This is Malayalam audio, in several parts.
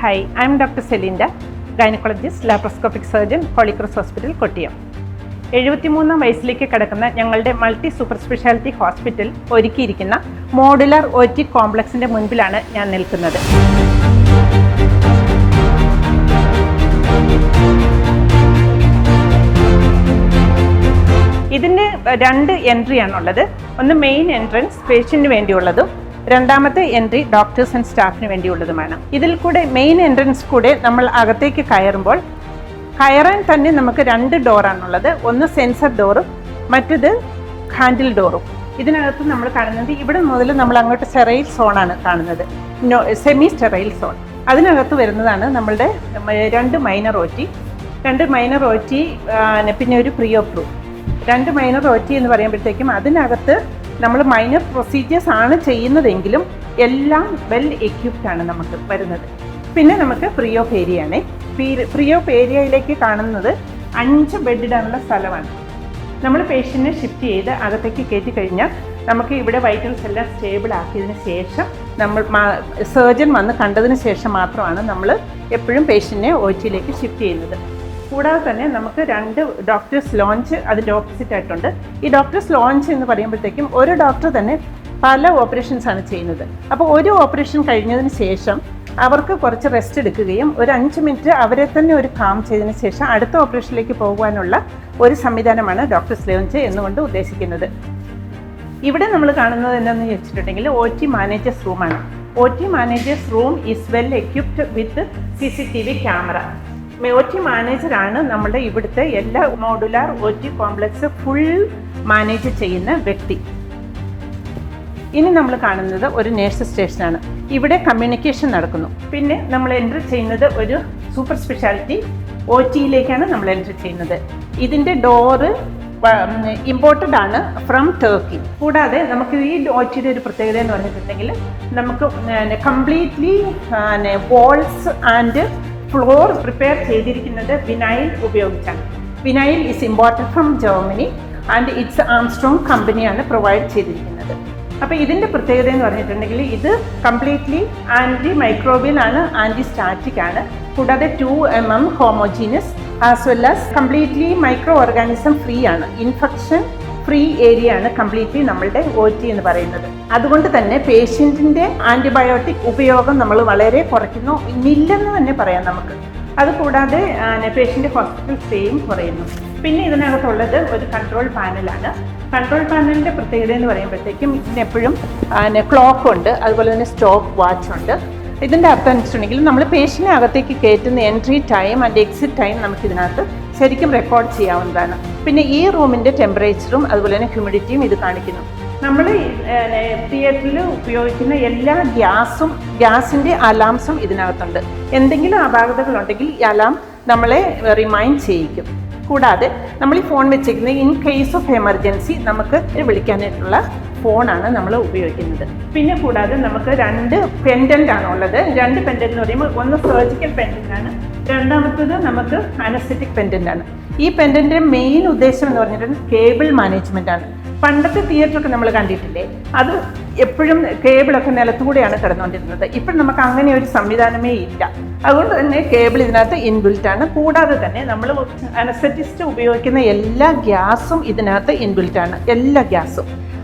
Hi I am doctor Selinda gynaecologist laparoscopic surgeon Holy Cross hospital Kottiyam എഴുപത്തിമൂന്നാം വയസ്സിലേക്ക് കടക്കുന്ന ഞങ്ങളുടെ മൾട്ടി സൂപ്പർ സ്പെഷ്യാലിറ്റി ഹോസ്പിറ്റൽ ഒരുക്കിയിരിക്കുന്ന മോഡുലാർ ഒ ടി കോംപ്ലക്സിന്റെ മുൻപിലാണ് ഞാൻ നിൽക്കുന്നത്. ഇതിന് രണ്ട് എൻട്രി ആണുള്ളത്. ഒന്ന് മെയിൻ എൻട്രൻസ് പേഷ്യന്റിന് വേണ്ടിയുള്ളതും രണ്ടാമത്തെ എൻട്രി ഡോക്ടേഴ്സ് ആൻഡ് സ്റ്റാഫിന് വേണ്ടിയുള്ളതുമാണ്. ഇതിൽ കൂടെ മെയിൻ എൻട്രൻസ് കൂടെ നമ്മൾ അകത്തേക്ക് കയറുമ്പോൾ കയറാൻ തന്നെ നമുക്ക് രണ്ട് ഡോറാണുള്ളത് ഒന്ന് സെൻസർ ഡോറും മറ്റത് ഹാൻഡിൽ ഡോറും ഇതിനകത്ത് നമ്മൾ കാണുന്നത് ഇവിടെ മുതൽ നമ്മൾ അങ്ങോട്ട് സെറൈൽ സോണാണ് കാണുന്നത്. സെമി സ്റ്റെറൈൽ സോൺ അതിനകത്ത് വരുന്നതാണ് നമ്മളുടെ രണ്ട് മൈനർ ഓറ്റി രണ്ട് മൈനർ ഓറ്റി പിന്നെ ഒരു പ്രീ ഓഫ് റൂം രണ്ട് മൈനർ ഓറ്റി എന്ന് പറയുമ്പോഴത്തേക്കും അതിനകത്ത് നമ്മൾ മൈനർ പ്രൊസീജിയേഴ്സ് ആണ് ചെയ്യുന്നതെങ്കിലും എല്ലാം വെൽ എക്യുപ്ഡ് ആണ് നമുക്ക് വരുന്നത്. പിന്നെ നമുക്ക് ഫ്രീ ഓഫ് ഏരിയ ആണ് ഫ്രീ ഓഫ് ഏരിയയിലേക്ക് കാണുന്നത് അഞ്ച് ബെഡ് ഇടാനുള്ള സ്ഥലമാണ്. നമ്മൾ പേഷ്യന്റിനെ ഷിഫ്റ്റ് ചെയ്ത് അകത്തേക്ക് കയറ്റി കഴിഞ്ഞാൽ നമുക്ക് ഇവിടെ വൈറ്റൽസ് എല്ലാം സ്റ്റേബിൾ ആക്കിയതിന് ശേഷം നമ്മൾ സർജൻ വന്ന് കണ്ടതിന് ശേഷം മാത്രമാണ് നമ്മൾ എപ്പോഴും പേഷ്യന്റിനെ ഒ ടിയിലേക്ക് ഷിഫ്റ്റ് ചെയ്യുന്നത്. കൂടാതെ തന്നെ നമുക്ക് രണ്ട് ഡോക്ടേഴ്സ് ലോഞ്ച് അതിന്റെ ഓപ്പോസിറ്റ് ആയിട്ടുണ്ട്. ഈ ഡോക്ടേഴ്സ് ലോഞ്ച് എന്ന് പറയുമ്പോഴത്തേക്കും ഒരു ഡോക്ടർ തന്നെ പല ഓപ്പറേഷൻസാണ് ചെയ്യുന്നത്. അപ്പോൾ ഒരു ഓപ്പറേഷൻ കഴിഞ്ഞതിന് ശേഷം അവർക്ക് കുറച്ച് റെസ്റ്റ് എടുക്കുകയും ഒരു അഞ്ച് മിനിറ്റ് അവരെ തന്നെ ഒരു കാം ചെയ്തതിന് ശേഷം അടുത്ത ഓപ്പറേഷനിലേക്ക് പോകുവാനുള്ള ഒരു സംവിധാനമാണ് ഡോക്ടേഴ്സ് ലോഞ്ച് എന്നുകൊണ്ട് ഉദ്ദേശിക്കുന്നത്. ഇവിടെ നമ്മൾ കാണുന്നത് എന്താണെന്ന് ചോദിച്ചിട്ടുണ്ടെങ്കിൽ ഒ ടി മാനേജേഴ്സ് റൂമാണ് O T managers room is well equipped with C C T V camera O T മാനേജറാണ് നമ്മുടെ ഇവിടുത്തെ എല്ലാ modular O T complex full manage ചെയ്യുന്ന വ്യക്തി. ഇനി നമ്മൾ കാണുന്നത് ഒരു നേഴ്സ് സ്റ്റേഷനാണ് ഇവിടെ കമ്മ്യൂണിക്കേഷൻ നടക്കുന്നു. പിന്നെ നമ്മൾ എന്റർ ചെയ്യുന്നത് ഒരു സൂപ്പർ സ്പെഷ്യാലിറ്റി ഒ ടിയിലേക്കാണ് നമ്മൾ എന്റർ ചെയ്യുന്നത്. ഇതിന്റെ ഡോറ് ഇമ്പോർട്ടഡ് ആണ് ഫ്രം ടർക്കി കൂടാതെ നമുക്ക് ഈ ഒ ടിയുടെ ഒരു പ്രത്യേകത എന്ന് പറഞ്ഞിട്ടുണ്ടെങ്കിൽ നമുക്ക് completely walls and floor prepare ചെയ്തിരിക്കുന്നത് വിനൈൽ ഉപയോഗിച്ചാണ്. Vinyl is imported from Germany and it's Armstrong കമ്പനിയാണ് പ്രൊവൈഡ് ചെയ്തിരിക്കുന്നത്. അപ്പോൾ ഇതിന്റെ പ്രത്യേകത എന്ന് പറഞ്ഞിട്ടുണ്ടെങ്കിൽ ഇത് കംപ്ലീറ്റ്ലി ആന്റി മൈക്രോബിയൽ ആണ് ആന്റി സ്റ്റാറ്റിക് ആണ്. കൂടാതെ two M M homogeneous as well as completely micro organism free ആണ്. ഇൻഫെക്ഷൻ ഫ്രീ ഏരിയ ആണ് കംപ്ലീറ്റ്ലി നമ്മളുടെ ഒ ടി എന്ന് പറയുന്നത്. അതുകൊണ്ട് തന്നെ പേഷ്യന്റിന്റെ ആന്റിബയോട്ടിക് ഉപയോഗം നമ്മൾ വളരെ കുറയ്ക്കുന്നു. ഇന്നില്ലെന്ന് തന്നെ പറയാം നമുക്ക്. അതുകൂടാതെ പേഷ്യന്റ് ഹോസ്പിറ്റൽ സ്റ്റേയും കുറയുന്നു. പിന്നെ ഇതിനകത്തുള്ളത് ഒരു കൺട്രോൾ പാനലാണ്. കൺട്രോൾ പാനലിന്റെ പ്രത്യേകത എന്ന് പറയുമ്പോഴത്തേക്കും ഇതിനെപ്പോഴും ക്ലോക്ക് ഉണ്ട്. അതുപോലെ തന്നെ സ്റ്റോപ്പ് വാച്ച് ഉണ്ട്. ഇതിന്റെ അർത്ഥം വെച്ചിട്ടുണ്ടെങ്കിൽ നമ്മൾ പേഷ്യന്റിനകത്തേക്ക് കയറ്റുന്ന entry time and exit time നമുക്ക് ഇതിനകത്ത് ശരിക്കും റെക്കോർഡ് ചെയ്യാവുന്നതാണ്. പിന്നെ ഈ റൂമിന്റെ ടെമ്പറേച്ചറും അതുപോലെ തന്നെ ഹ്യൂമിഡിറ്റിയും ഇത് കാണിക്കുന്നു. നമ്മൾ തിയേറ്ററിൽ ഉപയോഗിക്കുന്ന എല്ലാ ഗ്യാസും ഗ്യാസിന്റെ അലാംസും ഇതിനകത്തുണ്ട്. എന്തെങ്കിലും അപാകതകളുണ്ടെങ്കിൽ ഈ അലാം നമ്മളെ റിമൈൻഡ് ചെയ്യിക്കും. കൂടാതെ നമ്മൾ ഈ ഫോൺ വെച്ചിരിക്കുന്നത് ഇൻ കേസ് ഓഫ് എമർജൻസി നമുക്ക് വിളിക്കാനായിട്ടുള്ള ഫോണാണ് നമ്മൾ ഉപയോഗിക്കുന്നത്. പിന്നെ കൂടാതെ നമുക്ക് രണ്ട് പെൻഡന്റ് ആണ് ഉള്ളത്. രണ്ട് പെൻഡന്റ് എന്ന് പറയുമ്പോൾ ഒന്ന് സർജിക്കൽ പെൻഡന്റ് ആണ്. രണ്ടാമത്തത് നമുക്ക് അനസ്തറ്റിക് പെൻഡന്റ് ആണ്. ഈ പെൻഡന്റെ മെയിൻ ഉദ്ദേശം എന്ന് പറഞ്ഞിട്ട് കേബിൾ മാനേജ്മെന്റ് ആണ്. പണ്ടത്തെ തിയേറ്ററൊക്കെ നമ്മൾ കണ്ടിട്ടില്ലേ? അത് എപ്പോഴും കേബിളൊക്കെ നിലത്തുകൂടെയാണ് കിടന്നുകൊണ്ടിരുന്നത്. ഇപ്പം നമുക്ക് അങ്ങനെ ഒരു സംവിധാനമേ ഇല്ല. അതുകൊണ്ട് തന്നെ കേബിൾ ഇതിനകത്ത് ഇൻബിൽറ്റ് ആണ്. കൂടാതെ തന്നെ നമ്മൾ അനസ്തറ്റിസ്റ്റ് ഉപയോഗിക്കുന്ന എല്ലാ ഗ്യാസും ഇതിനകത്ത് ഇൻബിൽറ്റ് ആണ്. എല്ലാ ഗ്യാസും.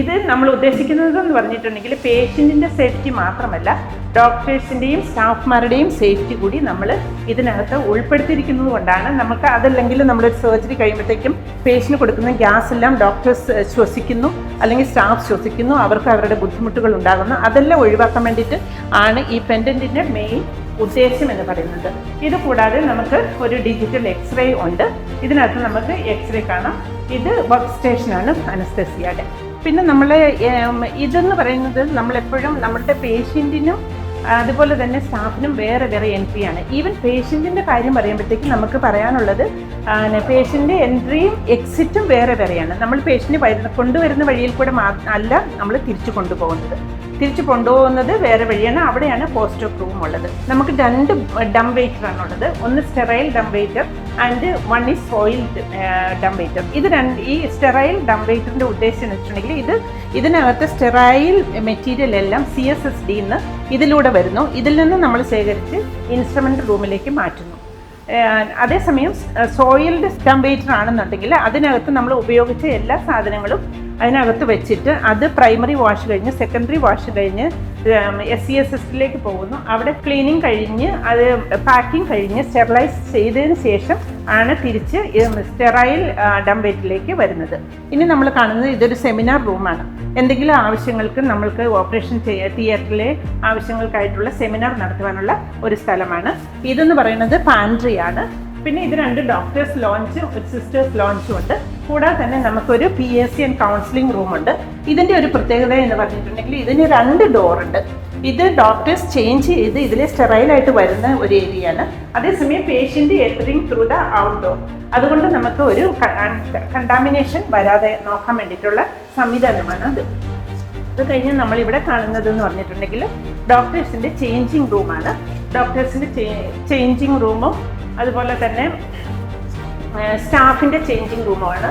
ഇത് നമ്മൾ ഉദ്ദേശിക്കുന്നത് എന്ന് പറഞ്ഞിട്ടുണ്ടെങ്കിൽ പേഷ്യന്റിന്റെ സേഫ്റ്റി മാത്രമല്ല ഡോക്ടേഴ്സിന്റെയും സ്റ്റാഫ്മാരുടെയും സേഫ്റ്റി കൂടി നമ്മൾ ഇതിനകത്ത് ഉൾപ്പെടുത്തിയിരിക്കുന്നത് കൊണ്ടാണ് നമുക്ക് അതല്ലെങ്കിൽ നമ്മളൊരു സർജറി കഴിയുമ്പോഴത്തേക്കും പേഷ്യന് കൊടുക്കുന്ന ഗ്യാസ് എല്ലാം ഡോക്ടേഴ്സ് ശ്വസിക്കുന്നു അല്ലെങ്കിൽ സ്റ്റാഫ് ശ്വസിക്കുന്നു അവർക്ക് അവരുടെ ബുദ്ധിമുട്ടുകൾ ഉണ്ടാകുന്നു. അതെല്ലാം ഒഴിവാക്കാൻ വേണ്ടിയിട്ട് ആണ് ഈ പെൻഡന്റിന്റെ മെയിൻ ഉദ്ദേശം എന്ന് പറയുന്നത്. ഇത് കൂടാതെ നമുക്ക് ഒരു ഡിജിറ്റൽ എക്സ്റേ ഉണ്ട്. ഇതിനകത്ത് നമുക്ക് എക്സ്റേ കാണാം. ഇത് വർക്ക് സ്റ്റേഷനാണ് അനസ്തസിയുടെ പിന്നെ നമ്മൾ ഇതെന്ന് പറയുന്നത് നമ്മളെപ്പോഴും നമ്മുടെ പേഷ്യന്റിനും അതുപോലെ തന്നെ സ്റ്റാഫിനും വേറെ വേറെ എൻട്രി ആണ്. ഈവൻ പേഷ്യന്റിന്റെ കാര്യം പറയുമ്പോഴത്തേക്കും നമുക്ക് പറയാനുള്ളത് പേഷ്യന്റെ എൻട്രിയും എക്സിറ്റും വേറെ വേറെയാണ്. നമ്മൾ പേഷ്യന്റ് കൊണ്ടുവരുന്ന വഴിയിൽ കൂടെ അല്ല നമ്മൾ തിരിച്ചു കൊണ്ടുപോകുന്നത്. തിരിച്ചു കൊണ്ടുപോകുന്നത് വേറെ വഴിയാണ്. അവിടെയാണ് പോസ്റ്റ് ഓഫ് റൂം ഉള്ളത്. നമുക്ക് രണ്ട് ഡം വെയിറ്റർ ഉള്ളത്. ഒന്ന് sterile dumb waiter and one is soiled dumb waiter ഇത് രണ്ട് ഈ സ്റ്റെറൈൽ ഡം വെയിറ്ററിന്റെ ഉദ്ദേശം എന്ന് വെച്ചിട്ടുണ്ടെങ്കിൽ ഇത് ഇതിനകത്ത് സ്റ്റെറൈൽ മെറ്റീരിയൽ എല്ലാം സി എസ് എസ് ഡി എന്ന് ഇതിലൂടെ വരുന്നു. ഇതിൽ നിന്ന് നമ്മൾ ശേഖരിച്ച് ഇൻസ്ട്രുമെന്റ് റൂമിലേക്ക് മാറ്റുന്നു. അതേസമയം സോയിൽഡ് സ്റ്റംബേറ്റർ ആണെന്നുണ്ടെങ്കിൽ അതിനകത്ത് നമ്മൾ ഉപയോഗിച്ച എല്ലാ സാധനങ്ങളും അതിനകത്ത് വെച്ചിട്ട് അത് പ്രൈമറി വാഷ് കഴിഞ്ഞ് സെക്കൻഡറി വാഷ് കഴിഞ്ഞ് എസ് സി എസ് എസിലേക്ക് പോകുന്നു. അവിടെ ക്ലീനിങ് കഴിഞ്ഞ് അത് പാക്കിംഗ് കഴിഞ്ഞ് സ്റ്റെറിലൈസ് ചെയ്തതിന് ശേഷം ആണ് തിരിച്ച് സ്റ്റെറൈൽ ഡംബേറ്റിലേക്ക് വരുന്നത്. ഇനി നമ്മൾ കാണുന്നത് ഇതൊരു സെമിനാർ റൂമാണ്. എന്തെങ്കിലും ആവശ്യങ്ങൾക്ക് നമ്മൾക്ക് ഓപ്പറേഷൻ തിയേറ്ററിലെ ആവശ്യങ്ങൾക്കായിട്ടുള്ള സെമിനാർ നടത്തുവാനുള്ള ഒരു സ്ഥലമാണ്. ഇതെന്ന് പറയുന്നത് പാൻട്രിയാണ്. പിന്നെ ഇത് രണ്ട് ഡോക്ടേഴ്സ് ലോഞ്ചും സിസ്റ്റേഴ്സ് ലോഞ്ചും ഉണ്ട്. കൂടാതെ തന്നെ നമുക്കൊരു P S C and counselling റൂമുണ്ട് ഇതിന്റെ ഒരു പ്രത്യേകത എന്ന് പറഞ്ഞിട്ടുണ്ടെങ്കിൽ ഇതിന് രണ്ട് ഡോറുണ്ട് ഇത് ഡോക്ടേഴ്സ് ചേഞ്ച് ചെയ്ത് ഇതിലെ സ്റ്റെറൈലായിട്ട് വരുന്ന ഒരു ഏരിയയാണ് അതേസമയം patient entering through the out door അതുകൊണ്ട് നമുക്ക് ഒരു കണ്ടാമിനേഷൻ വരാതെ നോക്കാൻ വേണ്ടിയിട്ടുള്ള സംവിധാനമാണ് അത്. അത് കഴിഞ്ഞ് നമ്മളിവിടെ കാണുന്നത് എന്ന് പറഞ്ഞിട്ടുണ്ടെങ്കിൽ ഡോക്ടേഴ്സിന്റെ ചേഞ്ചിങ് റൂമാണ് ഡോക്ടേഴ്സിന്റെ ചേഞ്ചിങ് റൂമും അതുപോലെ തന്നെ സ്റ്റാഫിന്റെ ചേഞ്ചിങ് റൂമാണ്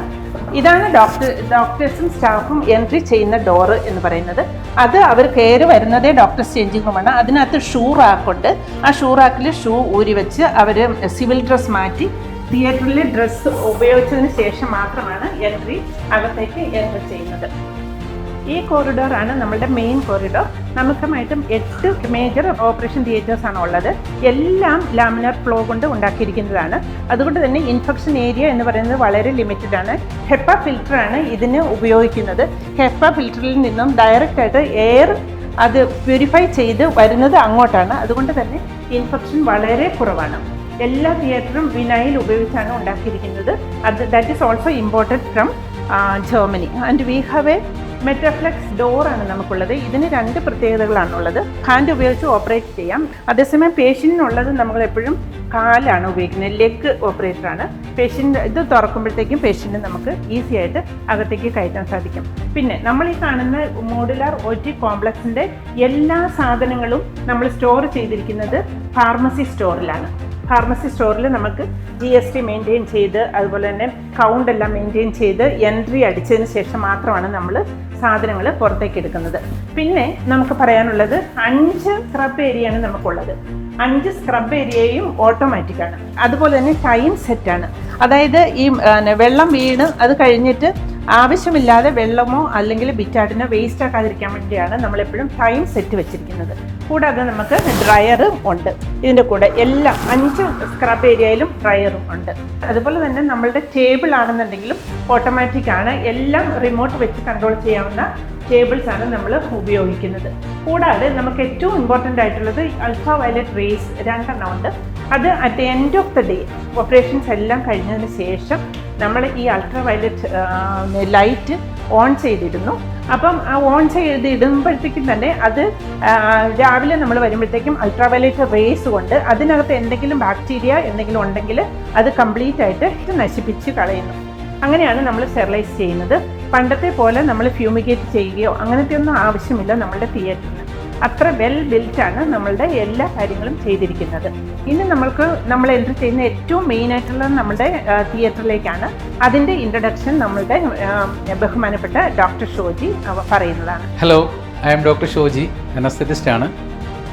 ഇതാണ് ഡോക്ടർ ഡോക്ടേഴ്സും സ്റ്റാഫും എൻട്രി ചെയ്യുന്ന ഡോറ് എന്ന് പറയുന്നത്. അത് അവർ കയറി വരുന്നതേ ഡോക്ടേഴ്സ് ചേഞ്ചിങ് റൂമാണ് അതിനകത്ത് ഷൂ റാക്കുണ്ട് ആ ഷൂ റാക്കിൽ ഷൂ ഊരി വെച്ച് അവർ സിവിൽ ഡ്രസ് മാറ്റി തിയേറ്ററിലെ ഡ്രസ്സ് ഉപയോഗിച്ചതിന് ശേഷം മാത്രമാണ് എൻട്രി അകത്തേക്ക് എൻട്രി ചെയ്യുന്നത്. ഈ കോറിഡോർ ആണ് നമ്മുടെ മെയിൻ കോറിഡോർ നമുക്കുമായിട്ടും എട്ട് മേജർ ഓപ്പറേഷൻ തിയേറ്റേഴ്സ് ആണ് ഉള്ളത്. എല്ലാം ലാമിനർ ഫ്ലോ കൊണ്ട് ഉണ്ടാക്കിയിരിക്കുന്നതാണ്. അതുകൊണ്ട് തന്നെ ഇൻഫെക്ഷൻ ഏരിയ എന്ന് പറയുന്നത് വളരെ ലിമിറ്റഡ് ആണ്. ഹെപ്പ ഫിൽറ്ററാണ് ഇതിന് ഉപയോഗിക്കുന്നത്. ഹെപ്പ ഫിൽറ്ററിൽ നിന്നും ഡയറക്റ്റ് ആയിട്ട് എയർ അത് പ്യൂരിഫൈ ചെയ്ത് വരുന്നത് അങ്ങോട്ടാണ്. അതുകൊണ്ട് തന്നെ ഇൻഫെക്ഷൻ വളരെ കുറവാണ്. എല്ലാ തിയേറ്ററും വിനൈൽ ഉപയോഗിച്ചാണ് ഉണ്ടാക്കിയിരിക്കുന്നത്. അത് that is also imported from Germany and we have a Metaflex ഡോറാണ് നമുക്കുള്ളത്. ഇതിന് രണ്ട് പ്രത്യേകതകളാണുള്ളത്. ഹാൻഡ് ഉപയോഗിച്ച് ഓപ്പറേറ്റ് ചെയ്യാം. അതേസമയം പേഷ്യന്റിനുള്ളത് നമ്മൾ എപ്പോഴും കാലാണ് ഉപയോഗിക്കുന്നത്. ലെഗ് ഓപ്പറേറ്ററാണ് പേഷ്യന്റ് ഇത് തുറക്കുമ്പോഴത്തേക്കും പേഷ്യന്റ് നമുക്ക് ഈസി ആയിട്ട് അകത്തേക്ക് കയറ്റാൻ സാധിക്കും. പിന്നെ നമ്മൾ ഈ കാണുന്ന മോഡുലാർ ഒ ടി കോംപ്ലക്സിന്റെ എല്ലാ സാധനങ്ങളും നമ്മൾ സ്റ്റോർ ചെയ്തിരിക്കുന്നത് ഫാർമസി സ്റ്റോറിലാണ് ഫാർമസി സ്റ്റോറിൽ നമുക്ക് ജി എസ് ടി മെയിന്റെയിൻ ചെയ്ത് അതുപോലെ തന്നെ കൗണ്ട് എല്ലാം മെയിന്റെയിൻ ചെയ്ത് എൻട്രി അടിച്ചതിന് ശേഷം മാത്രമാണ് നമ്മൾ സാധനങ്ങൾ പുറത്തേക്ക് എടുക്കുന്നത്. പിന്നെ നമുക്ക് പറയാനുള്ളത് അഞ്ച് സ്ക്രബ് ഏരിയയാണ് നമുക്കുള്ളത്. അഞ്ച് സ്ക്രബ് ഏരിയയും ഓട്ടോമാറ്റിക്കാണ് അതുപോലെ തന്നെ ടൈം സെറ്റാണ് അതായത് ഈ വെള്ളം വീണ് അത് കഴിഞ്ഞിട്ട് ആവശ്യമില്ലാതെ വെള്ളമോ അല്ലെങ്കിൽ ബിറ്റാട്ടിനോ വേസ്റ്റ് ആക്കാതിരിക്കാൻ വേണ്ടിയാണ് നമ്മളെപ്പോഴും ടൈം സെറ്റ് വെച്ചിരിക്കുന്നത്. കൂടാതെ നമുക്ക് ഡ്രയറും ഉണ്ട്. ഇതിന്റെ കൂടെ എല്ലാം അഞ്ച് സ്ക്രബ് ഏരിയയിലും ഡ്രയറും ഉണ്ട്. അതുപോലെ തന്നെ നമ്മളുടെ ടേബിൾ ആണെന്നുണ്ടെങ്കിലും ഓട്ടോമാറ്റിക് ആണ്. എല്ലാം റിമോട്ട് വെച്ച് കൺട്രോൾ ചെയ്യാവുന്ന ടേബിൾസ് ആണ് നമ്മൾ ഉപയോഗിക്കുന്നത്. കൂടാതെ നമുക്ക് ഏറ്റവും ഇമ്പോർട്ടന്റ് ആയിട്ടുള്ളത് അൾട്രാ വയലറ്റ് റേസ് രണ്ടെണ്ണം ഉണ്ട്. അത് at the end of the day operations എല്ലാം കഴിഞ്ഞതിന് ശേഷം നമ്മൾ ഈ അൾട്രാ വയലറ്റ് ലൈറ്റ് ഓൺ ചെയ്തിരുന്നു. അപ്പം ആ ഓൺ ചെയ്ത് ഇടുമ്പോഴത്തേക്കും തന്നെ അത് രാവിലെ നമ്മൾ വരുമ്പോഴത്തേക്കും അൾട്രാ വയലറ്റ് റേസ് കൊണ്ട് അതിനകത്ത് എന്തെങ്കിലും ബാക്ടീരിയ എന്തെങ്കിലും ഉണ്ടെങ്കിൽ അത് കംപ്ലീറ്റ് ആയിട്ട് നശിപ്പിച്ച് കളയുന്നു. അങ്ങനെയാണ് നമ്മൾ സ്റ്റെറിലൈസ് ചെയ്യുന്നത്. പണ്ടത്തെ പോലെ നമ്മൾ ഫ്യൂമിഗേറ്റ് ചെയ്യുകയോ അങ്ങനത്തെ ഒന്നും ആവശ്യമില്ല നമ്മുടെ തിയേറ്ററിന് അത്ര വെൽ ബിൽറ്റാണ് നമ്മളുടെ എല്ലാ കാര്യങ്ങളും ചെയ്തിരിക്കുന്നത്. ഇനി നമ്മൾക്ക് നമ്മൾ എൻട്രി ചെയ്യുന്ന ഏറ്റവും മെയിൻ ആയിട്ടുള്ളത് നമ്മുടെ തിയേറ്ററിലേക്കാണ് അതിന്റെ ഇൻട്രഡക്ഷൻ നമ്മളുടെ ബഹുമാനപ്പെട്ട ഡോക്ടർ ഷോജി പറയുന്നതാണ്. Hello I'm doctor Shoji anaesthetist ആണ്.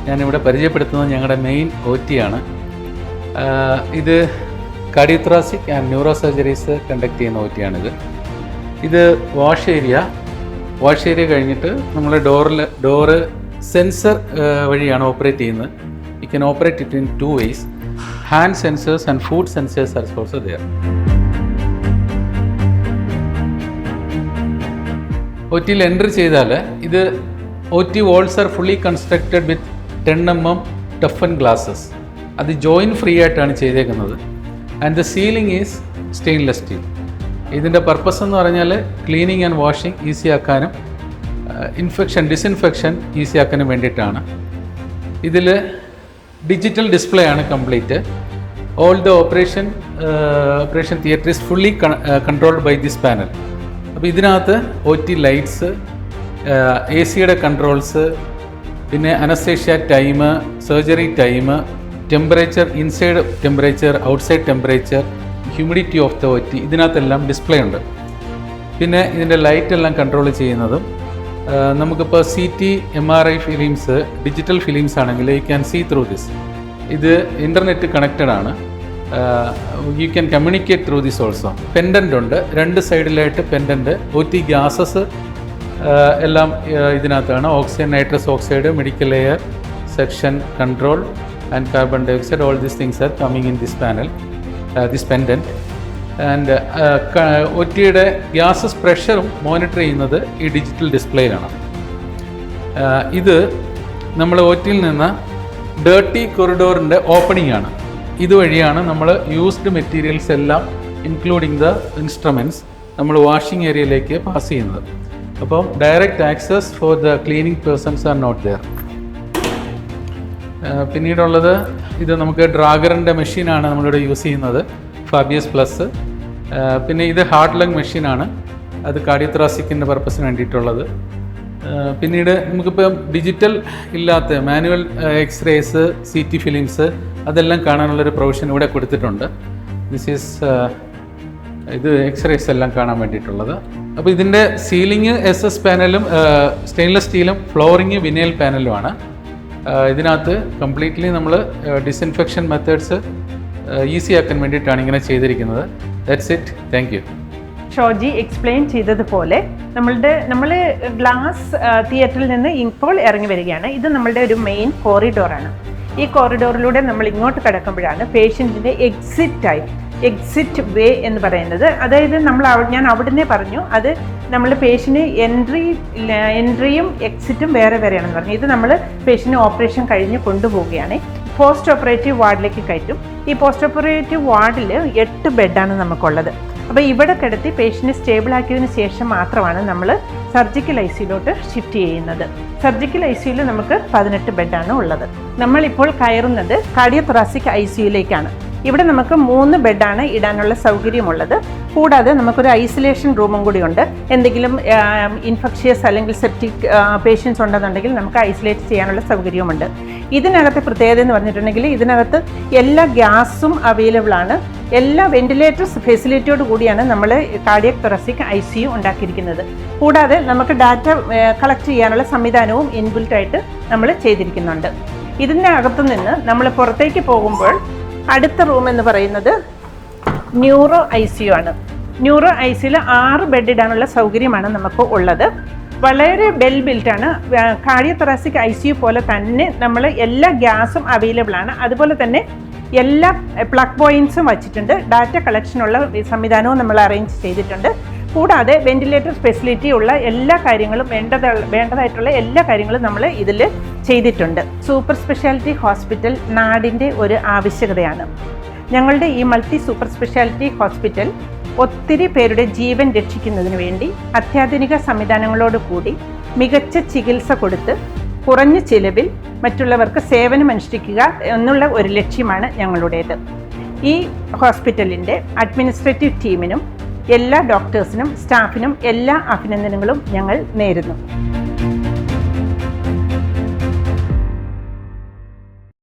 ഞാനിവിടെ പരിചയപ്പെടുത്തുന്നത് ഞങ്ങളുടെ മെയിൻ ഒ ആണ്. ഇത് cardiothoracic and neuro surgeries conduct ചെയ്യുന്ന ഒ ടി ആണിത്. ഇത് വാഷ് ഏരിയ. വാഷ് ഏരിയ കഴിഞ്ഞിട്ട് നമ്മൾ ഡോറിൽ ഡോറ് സെൻസർ വഴിയാണ് ഓപ്പറേറ്റ് ചെയ്യുന്നത്. You can operate it in two ways hand sensors and foot sensors are also there O ടിയിൽ എൻട്രി ചെയ്താൽ ഇത് O T walls are fully constructed with ten M M toughen glasses അത് ജോയിൻ ഫ്രീ ആയിട്ടാണ് ചെയ്തേക്കുന്നത്. And the ceiling is stainless steel ഇതിന്റെ പർപ്പസ് എന്ന് പറഞ്ഞാൽ ക്ലീനിങ് ആൻഡ് വാഷിംഗ് ഈസി ആക്കാനും ഇൻഫെക്ഷൻ ഡിസ്ഇൻഫെക്ഷൻ ഈസി ആക്കാനും വേണ്ടിയിട്ടാണ്. ഇതിൽ ഡിജിറ്റൽ ഡിസ്പ്ലേ ആണ് complete all the operation operation theatre is fully controlled by this panel അപ്പോൾ ഇതിനകത്ത് ഒ ടി ലൈറ്റ്സ് എ സിയുടെ കൺട്രോൾസ് പിന്നെ anaesthesia time surgery time temperature inside temperature outside temperature humidity of the OT ഇതിനകത്തെല്ലാം display ഉണ്ട്. പിന്നെ ഇതിന്റെ ലൈറ്റ് എല്ലാം കൺട്രോൾ ചെയ്യുന്നതും നമുക്കിപ്പോൾ C T M R I films digital films ആണെങ്കിൽ you can see through this ഇത് ഇന്റർനെറ്റ് കണക്റ്റഡ് ആണ്. You can communicate through this also pendant ഉണ്ട്. രണ്ട് സൈഡിലായിട്ട് പെൻഡന്റ് ഒ ടി ഗ്യാസസ് എല്ലാം ഇതിനകത്താണ്. Oxygen nitrous oxide medical air suction control and carbon dioxide all these things are coming in this panel this pendant and ഒറ്റയുടെ gases പ്രഷറും മോണിറ്റർ ചെയ്യുന്നത് ഈ ഡിജിറ്റൽ ഡിസ്പ്ലേയിലാണ് ആഹ് ഇത് നമ്മൾ ഒറ്റയിൽ നിന്ന് ഡേർട്ടി കൊറിഡോറിന്റെ ഓപ്പണിംഗ് ആണ്. ഇതുവഴിയാണ് നമ്മൾ യൂസ്ഡ് മെറ്റീരിയൽസ് എല്ലാം ഇൻക്ലൂഡിങ് ദ ഇൻസ്ട്രുമെന്റ്സ് നമ്മൾ വാഷിംഗ് ഏരിയയിലേക്ക് പാസ് ചെയ്യുന്നത്. അപ്പം direct access for the cleaning persons are not there പിന്നീടുള്ളത് ഇത് നമുക്ക് ഡ്രാഗറിന്റെ മെഷീനാണ് നമ്മളിവിടെ യൂസ് ചെയ്യുന്നത്. ഫാബിയസ് പ്ലസ് പിന്നെ ഇത് ഹാർട്ട് ലങ് മെഷീനാണ്. അത് കാർഡിയോത്രാസിക്കിന്റെ പർപ്പസിന് വേണ്ടിയിട്ടുള്ളത്. പിന്നീട് നമുക്കിപ്പം ഡിജിറ്റൽ ഇല്ലാത്ത manual X rays C T films അതെല്ലാം കാണാനുള്ളൊരു പ്രൊവിഷൻ ഇവിടെ കൊടുത്തിട്ടുണ്ട്. ദിസ് ഈസ് ഇത് എക്സ്റേസ് എല്ലാം കാണാൻ വേണ്ടിയിട്ടുള്ളത്. അപ്പോൾ ഇതിന്റെ സീലിംഗ് എസ് എസ് പാനലും സ്റ്റെയിൻലെസ് സ്റ്റീലും ഫ്ലോറിങ് വിനയൽ പാനലുമാണ്. ഇതിനകത്ത് കംപ്ലീറ്റ്ലി നമ്മൾ ഡിസ്ഇൻഫെക്ഷൻ മെത്തേഡ്സ് ഈസി ആക്കാൻ വേണ്ടിയിട്ടാണ് ഇങ്ങനെ ചെയ്തിരിക്കുന്നത്. That's it thank you Shoji explain ചെയ്തതുപോലെ നമ്മളുടെ നമ്മൾ ഗ്ലാസ് തിയേറ്ററിൽ നിന്ന് ഇപ്പോൾ ഇറങ്ങി വരികയാണ്. ഇത് നമ്മളുടെ ഒരു മെയിൻ കോറിഡോറാണ് ഈ കോറിഡോറിലൂടെ നമ്മൾ ഇങ്ങോട്ട് കിടക്കുമ്പോഴാണ് പേഷ്യന്റിന്റെ എക്സിറ്റ് ആയി. എക്സിറ്റ് വേ എന്ന് പറയുന്നത്. അതായത് നമ്മൾ ഞാൻ അവിടുന്ന് പറഞ്ഞു അത് നമ്മൾ പേഷ്യന് എൻട്രി എൻട്രിയും എക്സിറ്റും വേറെ വേറെയാണെന്ന് പറഞ്ഞു. ഇത് നമ്മൾ പേഷ്യന് ഓപ്പറേഷൻ കഴിഞ്ഞ് കൊണ്ടുപോവുകയാണ്. പോസ്റ്റ് ഓപ്പറേറ്റീവ് വാർഡിലേക്ക് കയറ്റും. ഈ പോസ്റ്റ് ഓപ്പറേറ്റീവ് വാർഡിൽ എട്ട് ബെഡാണ് നമുക്കുള്ളത്. അപ്പോൾ ഇവിടെ കിടത്തി പേഷ്യന്റ് സ്റ്റേബിളാക്കിയതിന് ശേഷം മാത്രമാണ് നമ്മൾ സർജിക്കൽ ഐ സിയിലോട്ട് ഷിഫ്റ്റ് ചെയ്യുന്നത്. സർജിക്കൽ ഐ സിയിൽ നമുക്ക് പതിനെട്ട് ബെഡാണ് ഉള്ളത്. നമ്മളിപ്പോൾ കയറുന്നത് കാർഡിയോതൊറാസിക് ഐ സിയിലേക്കാണ് ഇവിടെ നമുക്ക് മൂന്ന് ബെഡാണ് ഇടാനുള്ള സൗകര്യമുള്ളത്. കൂടാതെ നമുക്കൊരു ഐസൊലേഷൻ റൂമും കൂടി ഉണ്ട്. എന്തെങ്കിലും ഇൻഫെക്ഷ്യസ് അല്ലെങ്കിൽ സെപ്റ്റിക് പേഷ്യൻസ് ഉണ്ടെന്നുണ്ടെങ്കിൽ നമുക്ക് ഐസൊലേറ്റ് ചെയ്യാനുള്ള സൗകര്യമുണ്ട് ഇതിനകത്തെ പ്രത്യേകത എന്ന് പറഞ്ഞിട്ടുണ്ടെങ്കിൽ ഇതിനകത്ത് എല്ലാ ഗ്യാസും അവൈലബിൾ ആണ്. എല്ലാ വെന്റിലേറ്റർ ഫെസിലിറ്റിയോട് കൂടിയാണ് നമ്മൾ cardiac thoracic I C U ഉണ്ടാക്കിയിരിക്കുന്നത്. കൂടാതെ നമുക്ക് ഡാറ്റ കളക്ട് ചെയ്യാനുള്ള സംവിധാനവും ഇൻബിൽറ്റ് ആയിട്ട് നമ്മൾ ചെയ്തിരിക്കുന്നുണ്ട്. ഇതിന്റെ അകത്തു നിന്ന് നമ്മൾ പുറത്തേക്ക് പോകുമ്പോൾ അടുത്ത റൂം എന്ന് പറയുന്നത് ന്യൂറോ ഐ സി യു ആണ്. ന്യൂറോ ഐ സിയിൽ ആറ് ബെഡ് ഇടാനുള്ള സൗകര്യമാണ് നമുക്ക് ഉള്ളത്. വളരെ വെൽ ബിൽറ്റ് ആണ്. കാർഡിയോതൊറാസിക് ഐ സി യു പോലെ തന്നെ നമ്മൾ എല്ലാ ഗ്യാസും അവൈലബിൾ ആണ്. അതുപോലെ തന്നെ എല്ലാ പ്ലഗ് പോയിന്റ്സും വച്ചിട്ടുണ്ട്. ഡാറ്റ കളക്ഷനുള്ള സംവിധാനവും നമ്മൾ അറേഞ്ച് ചെയ്തിട്ടുണ്ട്. കൂടാതെ വെന്റിലേറ്റർ ഫെസിലിറ്റി ഉള്ള എല്ലാ കാര്യങ്ങളും വേണ്ടത് വേണ്ടതായിട്ടുള്ള എല്ലാ കാര്യങ്ങളും നമ്മൾ ഇതിൽ ചെയ്തിട്ടുണ്ട്. സൂപ്പർ സ്പെഷ്യാലിറ്റി ഹോസ്പിറ്റൽ നാടിന്റെ ഒരു ആവശ്യകതയാണ്. ഞങ്ങളുടെ ഈ മൾട്ടി സൂപ്പർ സ്പെഷ്യാലിറ്റി ഹോസ്പിറ്റൽ ഒത്തിരി പേരുടെ ജീവൻ രക്ഷിക്കുന്നതിന് വേണ്ടി അത്യാധുനിക സംവിധാനങ്ങളോട് കൂടി മികച്ച ചികിത്സ കൊടുത്ത് കുറഞ്ഞ ചിലവിൽ മറ്റുള്ളവർക്ക് സേവനമനുഷ്ഠിക്കുക എന്നുള്ള ഒരു ലക്ഷ്യമാണ് ഞങ്ങളുടേത്. ഈ ഹോസ്പിറ്റലിന്റെ അഡ്മിനിസ്ട്രേറ്റീവ് ടീമിനും എല്ലാ ഡോക്ടേഴ്സിനും സ്റ്റാഫിനും എല്ലാ അഭിനന്ദനങ്ങളും ഞങ്ങൾ നേരുന്നു.